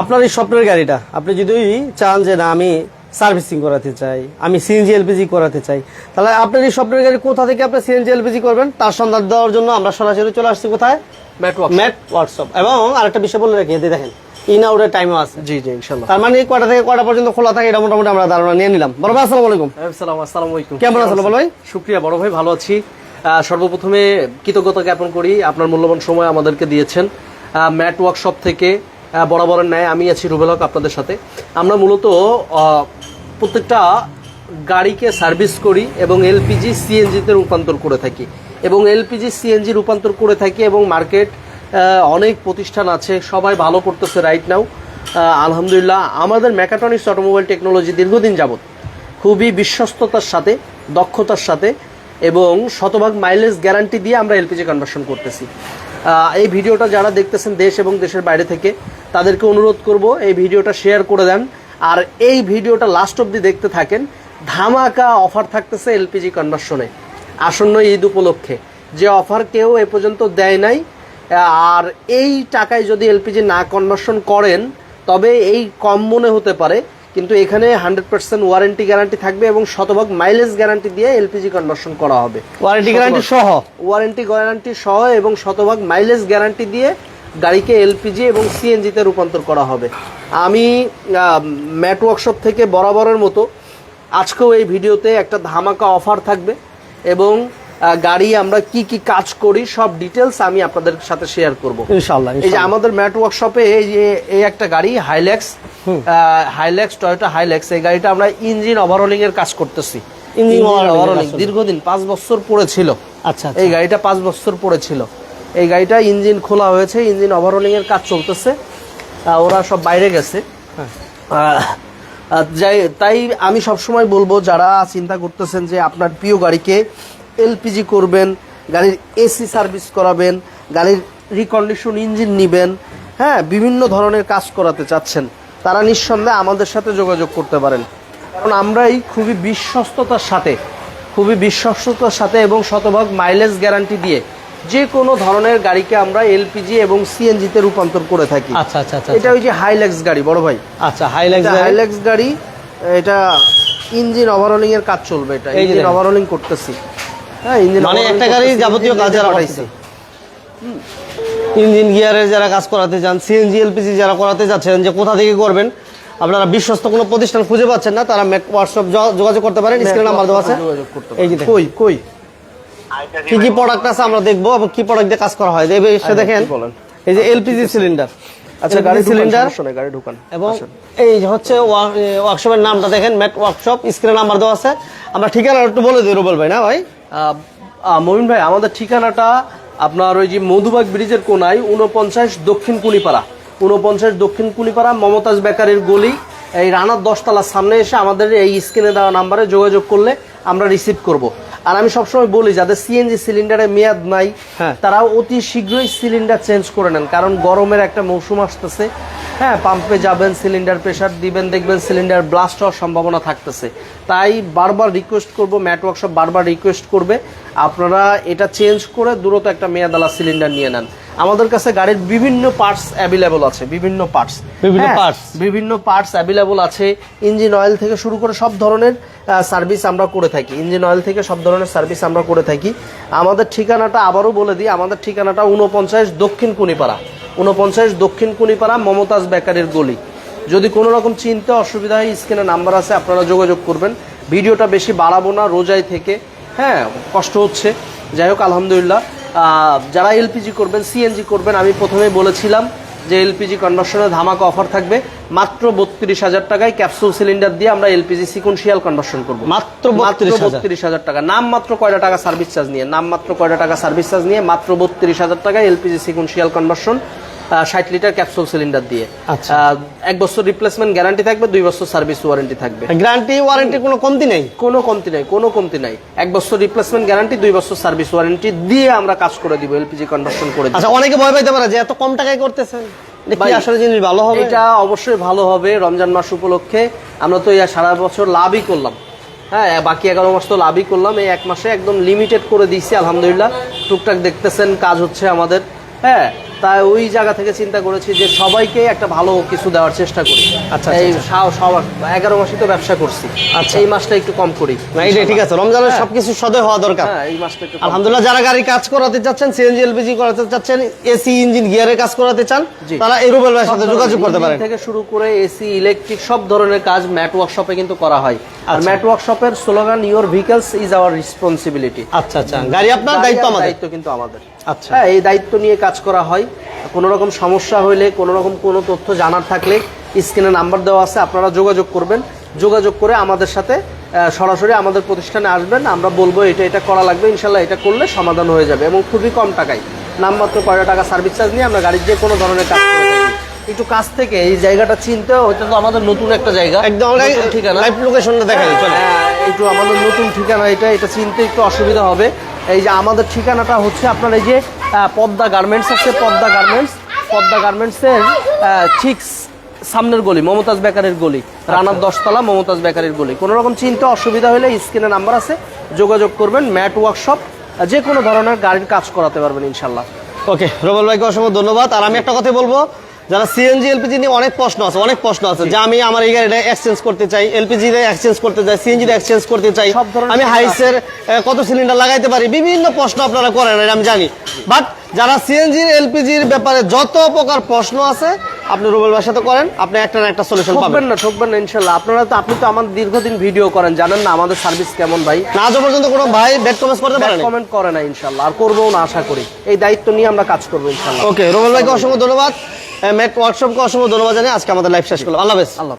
আপনার এই স্বপ্নের গাড়িটা আপনি যদি চান যে না আমি সার্ভিসিং করাতে চাই আমি সিএনজি এলপিজি করাতে চাই তাহলে আপনার এই স্বপ্নের গাড়ি কোথা থেকে আপনি সিএনজি এলপিজি করবেন? তার সন্ধান দেওয়ার জন্য আমরা সরাসরি চলে আসছি কোথায়? ম্যাট ম্যাট হোয়াটসঅ্যাপ এবং আরেকটা বিষয় বলে রাখি এতে দেখেন ইন আউটের টাইমও আছে। জি জি তার মানে কয়টা থেকে কয়টা পর্যন্ত খোলা থাকে এটা মোটামুটি আমরা ধারণা নিয়ে নিলাম। বড় ভাই আসসালামু আলাইকুম। আসসালাম আসসালামু আলাইকুম। কেমন আছেন ভাই? শুক্রিয়া বড় ভাই ভালো আছি। সর্বপ্রথমে কৃতজ্ঞতা জ্ঞাপন করি আপনার মূল্যবান সময় আমাদেরকে দিয়েছেন। ম্যাট ওয়ার্কশপ থেকে বরাবরের ন্যায় আমি আছি রুবেল হক আপনাদের সাথে। আমরা মূলত প্রত্যেকটা গাড়িকে সার্ভিস করি এবং এলপিজি সিএনজিতে রূপান্তর করে থাকি। এবং এলপিজি সিএনজি রূপান্তর করে থাকি এবং মার্কেট অনেক প্রতিষ্ঠান আছে, সবাই ভালো করতেছে রাইট নাও আলহামদুলিল্লাহ, আমাদের মেকাট্রনিক্স অটোমোবাইল টেকনোলজি দীর্ঘদিন যাবত খুবই বিশ্বস্ততার সাথে, দক্ষতার সাথে এবং শতভাগ মাইলেজ গ্যারান্টি দিয়ে আমরা এলপিজি কনভার্সন করতেছি। এই ভিডিওটা যারা দেখতেছেন দেশ এবং দেশের বাইরে থেকে, তাদেরকে অনুরোধ করব এই ভিডিওটা শেয়ার করে দেন। আর এই ভিডিওটা লাস্ট অবধি দেখতে থাকেন। ধামাকা অফার থাকতেছে এলপিজি কনভার্সনে আসন্ন ঈদ উপলক্ষে। যে অফার কেউ এ পর্যন্ত দেয় নাই। আর এই টাকায় যদি এলপিজি না কনভার্সন করেন, তবে এই কম মনে হতে পারে। কিন্তু এখানে হান্ড্রেড পার্সেন্ট ওয়ারেন্টি গ্যারান্টি থাকবে এবং শতভাগ মাইলেজ গ্যারান্টি দিয়ে এলপিজি কনভার্সন করা হবে। ওয়ারেন্টি গ্যারান্টি সহ? ওয়ারেন্টি গ্যারান্টি সহ এবং শতভাগ মাইলেজ গ্যারান্টি দিয়ে গাড়িকে এলপিজি এবং সিএনজিতে রূপান্তর করা হবে। আমি ম্যাট ওয়ার্কশপ থেকে বরাবরের মতো আজকেও এই ভিডিওতে একটা ধামাকা অফার থাকবে এবং গাড়ি আমরা কি কি কাজ করি সব ডিটেলস আমি আপনাদের সাথে শেয়ার করব। ইনশাআল্লাহ এই যে আমাদের ম্যাট ওয়ার্কশপে এই যে এই একটা গাড়ি হাইল্যাক্স হাইল্যাক্স টয়োটা হাইল্যাক্স এই গাড়িটা আমরা ইঞ্জিন ওভারহোলিং এর কাজ করতেছি। ইঞ্জিন ওভারহোলিং দীর্ঘদিন পাঁচ বছর পড়েছিল। আচ্ছা এই গাড়িটা পাঁচ বছর পড়েছিল। এই গাড়িটা ইঞ্জিন খোলা হয়েছে ইঞ্জিন ওভারহোলিং এর কাজ চলতেছে। ওরা সব বাইরে গেছে। হ্যাঁ। যাই তাই আমি সবসময় বলব যারা চিন্তা করতেছেন যে আপনার প্রিয় গাড়িকে এলপিজি করবেন গাড়ির এসি সার্ভিস করাবেন গাড়ির রিকন্ডিশন ইঞ্জিন নিবেন হ্যাঁ বিভিন্ন ধরনের কাজ করাতে চাচ্ছেন। তারা নিঃসন্দেহে আমাদের সাথে যোগাযোগ করতে পারেন। কারণ আমরাই খুবই বিশ্বস্ততার সাথে খুবই বিশ্বস্ততার সাথে এবং শতভাগ মাইলেজ গ্যারান্টি দিয়ে যে কোনো ধরনের গাড়িকে আমরা এলপিজি এবং সিএনজিতে রূপান্তর করে থাকি। আচ্ছা আচ্ছা আচ্ছা এটা ওই যে হাইল্যাক্স গাড়ি বড় ভাই। আচ্ছা হাইল্যাক্স গাড়ি। এটা ইঞ্জিন ওভারহোলিং এর কাজ চলবে এটা ইঞ্জিন। ওভারহোলিং করতেছি। হ্যাঁ ইঞ্জিন মানে একটা গাড়ি যাবতীয় কাজ যারা পাঠাইছি। ইঞ্জিন গিয়ারের যারা কাজ করাতে চান সিএনজি এলপিজি যারা করাতে যাচ্ছেন যে কোথা থেকে করবেন আপনারা বিশ্বস্ত কোনো প্রতিষ্ঠান খুঁজে পাচ্ছেন না তারা হোয়াটসঅ্যাপ যোগাযোগ করতে পারেন স্ক্রিনে নাম্বার দেওয়া আছে। এই যে কই কই? কি কি প্রোডাক্ট আছে আমরা দেখব এবং কি প্রোডাক্ট দিয়ে কাজ করা হয়। এবার এসে দেখেন বলেন? এই যে এলপিজি সিলিন্ডার আচ্ছা গাড়ি সিলিন্ডার গাড়ি ঢুকান এবং এই যে হচ্ছে ওয়ার্কশপের নামটা দেখেন ম্যাট ওয়ার্কশপ স্ক্রিনে নাম্বার দেওয়া আছে। আমরা ঠিকানা একটু বলে দিই রুবেল ভাই না ভাই? মমিন ভাই আমাদের ঠিকানাটা আপনার ওই যে মধুবাগ ব্রিজের কোনায় উনপঞ্চাশ দক্ষিণ কুনিপাড়া। উনপঞ্চাশ দক্ষিণ কুনিপাড়া মমতাজ বেকারির গলি। এই রানার দশতলার সামনে এসে আমাদের এই স্ক্রিনে দেওয়া নাম্বারে যোগাযোগ করলে আমরা রিসিভ করব। আর আমি সবসময় বলি যাদের সিএনজি সিলিন্ডারে মেয়াদ নাই হ্যাঁ। তারা অতি শীঘ্রই সিলিন্ডার চেঞ্জ করে নেন। কারণ গরমের একটা মৌসুম আসতেছে। হ্যাঁ পাম্পে যাবেন সিলিন্ডার প্রেশার দিবেন দেখবেন সিলিন্ডার ব্লাস্ট হওয়ার সম্ভাবনা থাকতেছে। তাই বারবার রিকোয়েস্ট করব ম্যাট ওয়ার্কশপ বারবার রিকোয়েস্ট করবে আপনারা এটা চেঞ্জ করে দ্রুত একটা মেয়াদালা সিলিন্ডার নিয়ে নেন। আমাদের কাছে গাড়ির বিভিন্ন পার্টস অ্যাভেলেবল আছে বিভিন্ন পার্টস বিভিন্ন parts? বিভিন্ন পার্টস অ্যাভেলেবল আছে ইঞ্জিন অয়েল থেকে শুরু করে সব ধরনের সার্ভিস আমরা করে থাকি। ইঞ্জিন অয়েল থেকে সব ধরনের সার্ভিস আমরা করে থাকি। আমাদের ঠিকানাটা আবারও বলে দিই, আমাদের ঠিকানাটা উনপঞ্চাশ দক্ষিণ কুনিপাড়া। উনপঞ্চাশ দক্ষিণ কুনিপাড়া মমতাজ বেকারির গলি। যদি কোনো রকম চিন্তা, অসুবিধা হয়, স্ক্রিনে নাম্বার আছে, আপনারা যোগাযোগ করবেন। ভিডিওটা বেশি বাড়াবো না, রোজাই থেকে। হ্যাঁ কষ্ট হচ্ছে। যাই হোক, আলহামদুলিল্লাহ। যারা এলপিজি করবেন সিএনজি করবেন, আমি প্রথমেই বলেছিলাম যে এলপিজি কনভার্সনে ধামাকা অফার থাকবে মাত্র বত্রিশ হাজার টাকায় ক্যাপসুল সিলিন্ডার দিয়ে আমরা এলপিজি সিকোয়েন্সিয়াল কনভার্সন করব। মাত্র বত্রিশ হাজার। টাকা। নাম মাত্র কয়টা টাকা সার্ভিস চার্জ নিয়ে? নাম মাত্র কয়টা টাকা সার্ভিস চার্জ নিয়ে মাত্র বত্রিশ হাজার টাকায় এলপিজি সিকোয়েন্সিয়াল কনভার্সন ষাট লিটার ক্যাপসুল সিলিন্ডার দিয়ে। আচ্ছা। এক বছর রিপ্লেসমেন্ট গ্যারান্টি থাকবে দুই বছর সার্ভিস ওয়ারেন্টি থাকবে। গ্যারান্টি ওয়ারেন্টি কোনো কমতি নেই? কোনো কমতি নাই কোনো কমতি নাই। এক বছর রিপ্লেসমেন্ট গ্যারান্টি দুই বছর সার্ভিস ওয়ারেন্টি দিয়ে আমরা কাজ করে দিব এলপিজি কনভার্সন করে আচ্ছা অনেকে ভয় পাইতে পারে যে এত কম টাকায় করতেছেন। কি আসলে জিনিস ভালো হবে। এটা অবশ্যই ভালো হবে রমজান মাস উপলক্ষে। আমরা তো সারা বছর লাভই করলাম। হ্যাঁ বাকি এগারো মাস তো লাভই করলাম। এই এক মাসে একদম লিমিটেড করে দিয়েছি আলহামদুলিল্লাহ। টুকটাক দেখতেছেন কাজ হচ্ছে আমাদের। হ্যাঁ তাই ওই জায়গা থেকে চিন্তা করেছি যে সবাইকে একটা ভালো কিছু দেওয়ার চেষ্টা করি। আচ্ছা, এই আচ্ছা। সবার এগারো মাসে তো ব্যবসা করছি। আচ্ছা। এই মাসটা একটু কম করি। না এটা ঠিক আছে রমজানের সবকিছু সদয় হওয়া দরকার। হ্যাঁ এই মাসটা একটু আলহামদুলিল্লাহ যারা গাড়ি কাজ করাতে চাচ্ছেন সিএনজি এলপিজি করাতে চাচ্ছেন এসি ইঞ্জিন গিয়ারের কাজ করাতে চান তারা এই রুবেল ভাইয়ের সাথে যোগাযোগ করতে পারেন। থেকে শুরু করে এসি ইলেকট্রিক সব ধরনের কাজ ম্যাট ওয়ার্কশপে কিন্তু করা হয়। আর আচ্ছা। Mat ওয়ার্কশপের slogan your vehicles is our responsibility আচ্ছা আচ্ছা। গাড়ি আপনার দায়িত্ব আমাদের? দায়িত্ব কিন্তু আমাদের। আচ্ছা। হ্যাঁ এই দায়িত্ব নিয়ে কাজ করা হয়। কোনো রকম সমস্যা হলে কোনো রকম কোনো তথ্য জানার থাকলে স্ক্রিনে নাম্বার দেওয়া আছে আপনারা যোগাযোগ করবেন। যোগাযোগ করে আমাদের সাথে সরাসরি আমাদের প্রতিষ্ঠানে আসবেন। আমরা বলব এটা এটা করা লাগবে ইনশাল্লাহ এটা করলে সমাধান হয়ে যাবে। এবং খুবই কম টাকায় নামমাত্র কয়টা টাকা সার্ভিস চার্জ নিয়ে আমরা গাড়ির যে কোনো ধরনের কাজ করে থাকি। একটু কাছ থেকে এই জায়গাটা চিনতে ওইটা তো আমাদের নতুন একটা জায়গা। একদম ঠিকানা। লাইভ লোকেশনটা দেখা হ্যাঁ, একটু আমাদের নতুন ঠিকানা এটা এটা চিনতে একটু অসুবিধা হবে। এই যে আমাদের ঠিকানাটা হচ্ছে আপনার এই যে পদ্মা গার্মেন্টস আছে পদ্মা গার্মেন্টস। পদ্মা গার্মেন্টসের ঠিক সামনের গলি মমতাজ বেকারের গলি। রানার দশতলা মমতাজ বেকারের গলি। কোনো রকম চিনতে অসুবিধা হলে স্ক্রিনে নাম্বার আছে যোগাযোগ করবেন ম্যাট ওয়ার্কশপ যে কোনো ধরনের গাড়ির কাজ করাতে পারবেন ইনশাল্লাহ। ওকে রুবেল ভাইকে অসংখ্য ধন্যবাদ। আর আমি একটা কথা বলব যারা সিএনজি এলপিজি নিয়ে অনেক প্রশ্ন আছে অনেক প্রশ্ন আছে যে আমি আমার এই গাড়িটা এক্সচেঞ্জ করতে চাই এলপিজি এক্সচেঞ্জ করতে চাই সিএনজি এক্সচেঞ্জ করতে চাই আমি হাইসের কত সিলিন্ডার লাগাইতে পারি? বিভিন্ন প্রশ্ন আপনারা করেন এটা আমি জানি। বাট যারা সিএনজির এলপিজির ব্যাপারে যত প্রকার প্রশ্ন আছে আপনি রুবেল ভাইয়ের সাথে করেন আপনি একটা না একটা সলিউশন পাবেন। না ঠকবেন না ইনশাল্লাহ। আপনারা তো আপনি তো আমার দীর্ঘদিন ভিডিও করেন জানেন না আমাদের সার্ভিস কেমন ভাই। না আজ পর্যন্ত কোনো ভাই ব্যাড কমেন্টস করতে পারেন? কমেন্ট করে না ইনশাল্লাহ। আর করব না আশা করি। এই দায়িত্ব নিয়ে আমরা কাজ করব ইনশাল্লাহ। ওকে রুবেল ভাইকে অসংখ্য ধন্যবাদ। ম্যাট ওয়ার্কশপকে অসংখ্য ধন্যবাদ জানিয়ে আজকে আমাদের লাইভ শেষ করলাম। আল্লাহ আল্লাহ